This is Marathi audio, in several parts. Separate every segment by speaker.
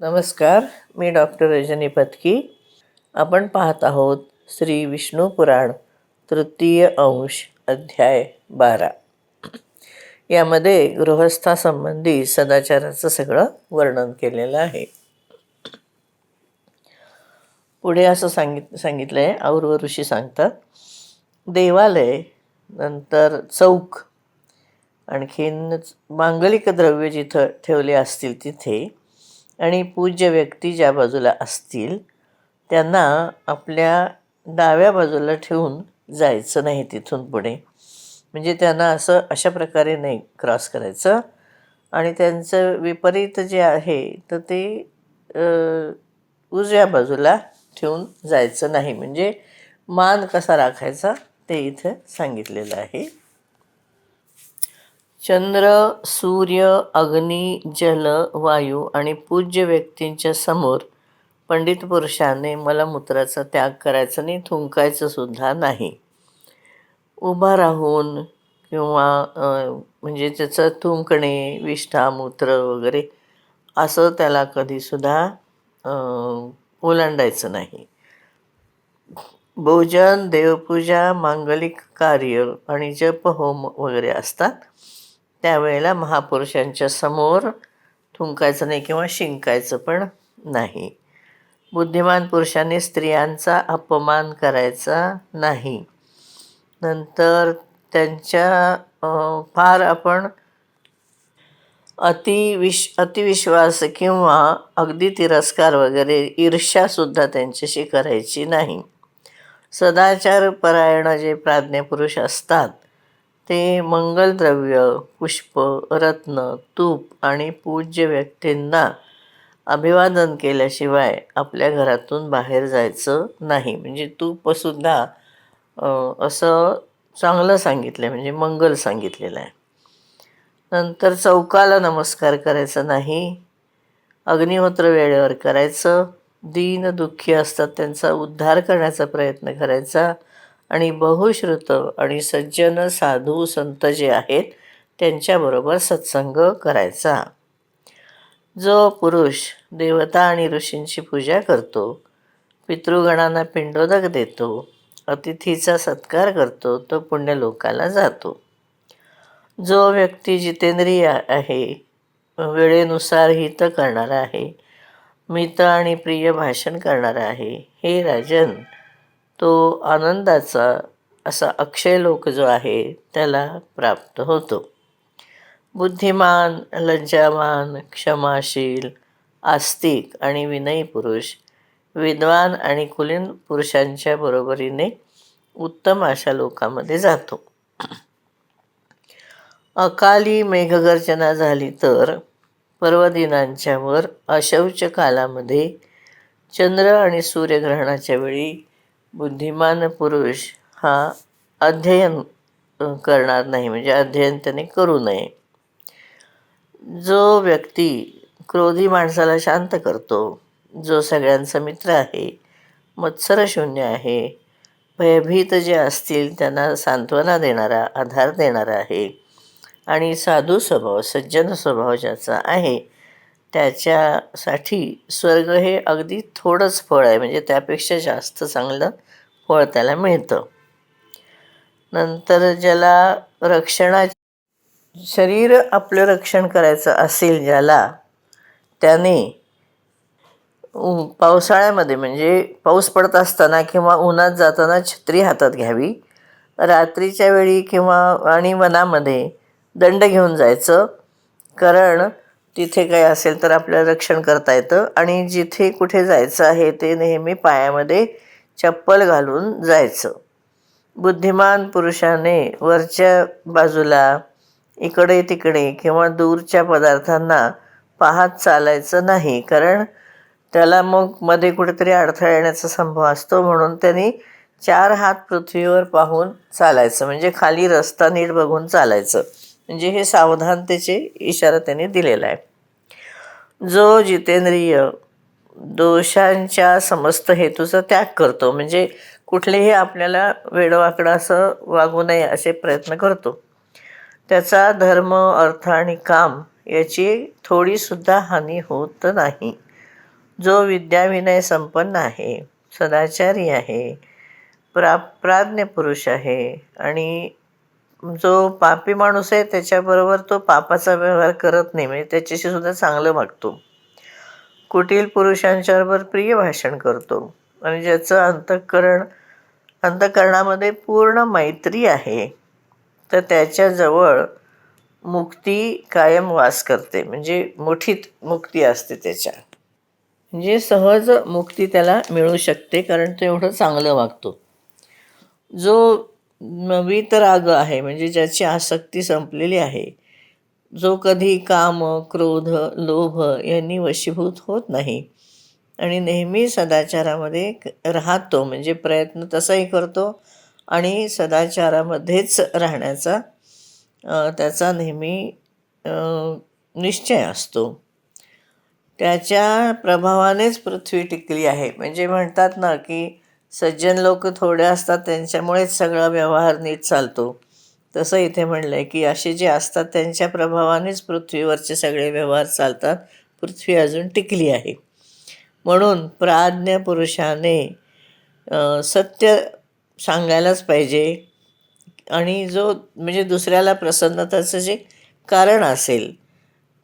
Speaker 1: नमस्कार मी डॉक्टर रजनी पत्की आपण पाहत आहोत श्री विष्णू पुराण तृतीय अंश अध्याय बारा. यामध्ये गृहस्थासंबंधी सदाचाराचं सगळं वर्णन केलेलं आहे. पुढे असं सांगित सांगितलं आहे और्व ऋषी सांगतात देवालय नंतर चौक आणखीन मांगलिक द्रव्य जिथं ठेवले असतील तिथे आणि पूज्य व्यक्ती ज्या बाजूला असतील त्यांना आपल्या डाव्या बाजूला ठेवून जायचं नाही तिथून पुढे. म्हणजे त्यांना असं अशा प्रकारे नाही क्रॉस करायचं. आणि त्यांचं विपरीत जे आहे तर ते उजव्या बाजूला ठेवून जायचं नाही. म्हणजे मान कसा राखायचा ते इथं सांगितलेलं आहे. चंद्र सूर्य अग्नी जल वायू आणि पूज्य व्यक्तींच्या समोर पंडित पुरुषाने मला मूत्राचा त्याग करायचा नाही थुंकायचं सुद्धा नाही. उभा राहून किंवा म्हणजे त्याचं थुंकणे विष्ठा मूत्र वगैरे असं त्याला कधीसुद्धा ओलांडायचं नाही. भोजन देवपूजा मांगलिक कार्य आणि जप होम वगैरे असतात. त्यावेळेला महापुरुषांच्या समोर थुंकायचं नाही किंवा शिंकायचं पण नाही. बुद्धिमान पुरुषांनी स्त्रियांचा अपमान करायचा नाही. नंतर त्यांच्या फार आपण अतिविश अतिविश्वास किंवा अगदी तिरस्कार वगैरे ईर्ष्यासुद्धा त्यांच्याशी करायची नाही. सदाचारपरायण जे प्राज्ञपुरुष असतात ते मंगलद्रव्य पुष्प रत्न तूप आणि पूज्य व्यक्तींना अभिवादन केल्याशिवाय आपल्या घरातून बाहेर जायचं नाही. म्हणजे तूपसुद्धा असं चांगलं सांगितलं आहे म्हणजे मंगल सांगितलेलं आहे. नंतर चौकाला नमस्कार करायचा नाही. अग्निहोत्र वेळेवर करायचं. दीन दुःखी असतात त्यांचा उद्धार करण्याचा प्रयत्न करायचा. आणि बहुश्रुत आणि सज्जन साधू संत जे आहेत त्यांच्याबरोबर सत्संग करायचा. जो पुरुष देवता आणि ऋषींची पूजा करतो पितृगणांना पिंडोदक देतो अतिथीचा सत्कार करतो तो पुण्यलोकाला जातो. जो व्यक्ती जितेंद्रिय आहे वेळेनुसार हित करणारा आहे मित आणि प्रिय भाषण करणारा आहे हे राजन तो आनंदाचा असा अक्षय लोक जो आहे त्याला प्राप्त होतो. बुद्धिमान लज्जावान क्षमाशील आस्तिक आणि विनयी पुरुष विद्वान आणि कुलीन पुरुषांच्या बरोबरीने उत्तम अशा लोकांमध्ये जातो. अकाली मेघगर्जना झाली तर पर्वदिनांच्या वर अशौच कालामध्ये चंद्र आणि सूर्यग्रहणाच्या वेळी बुद्धिमान पुरुष हा अध्ययन करणार नाही. म्हणजे अध्ययन त्याने करू नये. जो व्यक्ती क्रोधी माणसाला शांत करतो जो सगळ्यांचा मित्र आहे मत्सरशून्य आहे भयभीत जे असतील त्यांना सांत्वना देणारा आधार देणारा आहे. आणि साधू स्वभाव सज्जन स्वभाव ज्याचा आहे त्याच्यासाठी स्वर्ग हे अगदी थोडंच फळ आहे. म्हणजे त्यापेक्षा जास्त चांगलं फळ त्याला मिळतं. नंतर ज्याला रक्षणा शरीर आपलं रक्षण करायचं असेल ज्याला त्याने पावसाळ्यामध्ये म्हणजे पाऊस पडत असताना किंवा उन्हात जाताना छत्री हातात घ्यावी. रात्रीच्या वेळी किंवा आणि वनामध्ये दंड घेऊन जायचं. कारण तिथे काय असेल तर आपल्याला रक्षण करता येतं. आणि जिथे कुठे जायचं आहे ते नेहमी पायामध्ये चप्पल घालून जायचं. बुद्धिमान पुरुषाने वरच्या बाजूला इकडे तिकडे किंवा दूरच्या पदार्थांना पाहत चालायचं नाही. कारण त्याला मग मध्ये कुठेतरी अडथळा येण्याचा संभव असतो. म्हणून त्यांनी चार हात पृथ्वीवर पाहून चालायचं. म्हणजे खाली रस्ता नीट बघून चालायचं. म्हणजे हे सावधानतेचे इशारा त्यांनी दिलेला आहे. जो जितेंद्रिय दोषांच्या समस्त हेतूचा त्याग करतो म्हणजे कुठलेही आपल्याला वेडवाकडं असं वागू नये असे प्रयत्न करतो. त्याचा धर्म अर्थ आणि काम याची थोडीसुद्धा हानी होत नाही. जो विद्याविनय संपन्न आहे सदाचारी आहे प्रा प्राज्ञ पुरुष आहे आणि जो पापी माणूस आहे त्याच्याबरोबर तो पापाचा व्यवहार करत नाही. म्हणजे त्याच्याशी सुद्धा चांगलं वागतो. कुटील पुरुषांच्याबरोबर प्रिय भाषण करतो. आणि ज्याचं अंतःकरण अंतःकरणामध्ये पूर्ण मैत्री आहे तर त्याच्याजवळ मुक्ती कायम वास करते. म्हणजे मोठीत मुक्ती असते त्याच्या. म्हणजे सहज मुक्ती त्याला मिळू शकते कारण तो एवढं चांगलं वागतो. जो वीतराग आहे म्हणजे ज्याची आसक्ती संपलेली आहे. जो कधी काम क्रोध लोभ यांनी वशीभूत होत नाही आणि नेहमी सदाचारामध्ये क- राहतो म्हणजे प्रयत्न तसाही करतो आणि सदाचारामध्येच राहण्याचा त्याचा नेहमी निश्चय असतो. त्याच्या प्रभावानेच पृथ्वी टिकली आहे. म्हणजे म्हणतात ना की सज्जन लोक थोडे असतात त्यांच्यामुळेच सगळा व्यवहार नीट चालतो. तसं इथे म्हणलं आहे की असे जे असतात त्यांच्या प्रभावानेच पृथ्वीवरचे सगळे व्यवहार चालतात. पृथ्वी अजून टिकली आहे. म्हणून प्राज्ञ पुरुषाने सत्य सांगायलाच पाहिजे. आणि जो म्हणजे दुसऱ्याला प्रसन्नताचं जे कारण असेल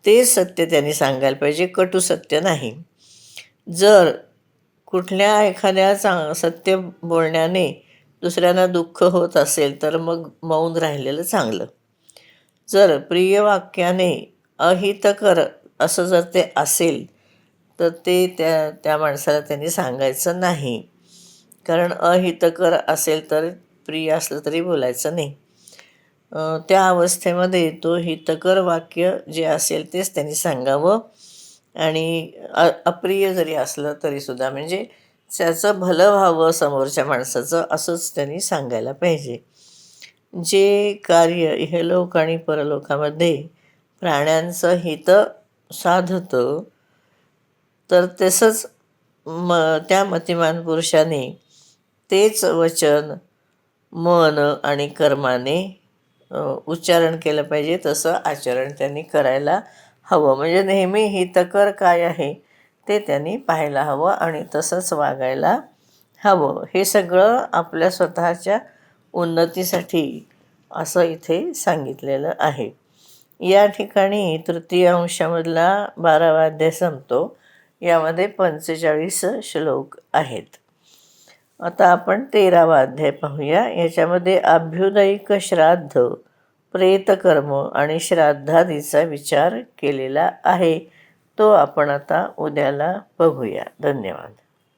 Speaker 1: ते सत्य त्यांनी सांगायला पाहिजे. कटू सत्य नाही. जर कुठल्या एखाद्या चांग सत्य बोलण्याने दुसऱ्यांना दुःख होत असेल तर मग मौन राहिलेलं चांगलं. जर प्रिय वाक्याने अहितकर असं जर ते असेल तर ते त्या त्या माणसाला त्यांनी सांगायचं नाही. कारण अहितकर असेल तर प्रिय असलं तरी बोलायचं नाही. त्या अवस्थेमध्ये तो हितकर वाक्य जे असेल तेच त्यांनी सांगावं. आणि अ अप्रिय जरी असलं तरीसुद्धा म्हणजे त्याचं भलं व्हावं समोरच्या माणसाचं असंच त्यांनी सांगायला पाहिजे. जे कार्य इहलोक आणि परलोकामध्ये प्राण्यांचं हित साधतं तर तसंच म त्या मतिमान पुरुषाने तेच वचन मन आणि कर्माने उच्चारण केलं पाहिजे तसं आचरण त्यांनी करायला हवं. म्हणजे नेहमी हितकर काय आहे ते त्यांनी पाहायला हवं आणि तसंच वागायला हवं. हे सगळं आपल्या स्वतःच्या उन्नतीसाठी असं इथे सांगितलेलं आहे. या ठिकाणी तृतीय अंशामधला बारावा अध्याय संपतो. यामध्ये पंचेचाळीस श्लोक आहेत. आता आपण तेरावा अध्याय पाहूया. याच्यामध्ये अभ्युदयिक श्राद्ध प्रेतकर्म आणि श्राद्धादीचा विचार केलेला आहे. तो आपण आता उद्याला बघूया. धन्यवाद.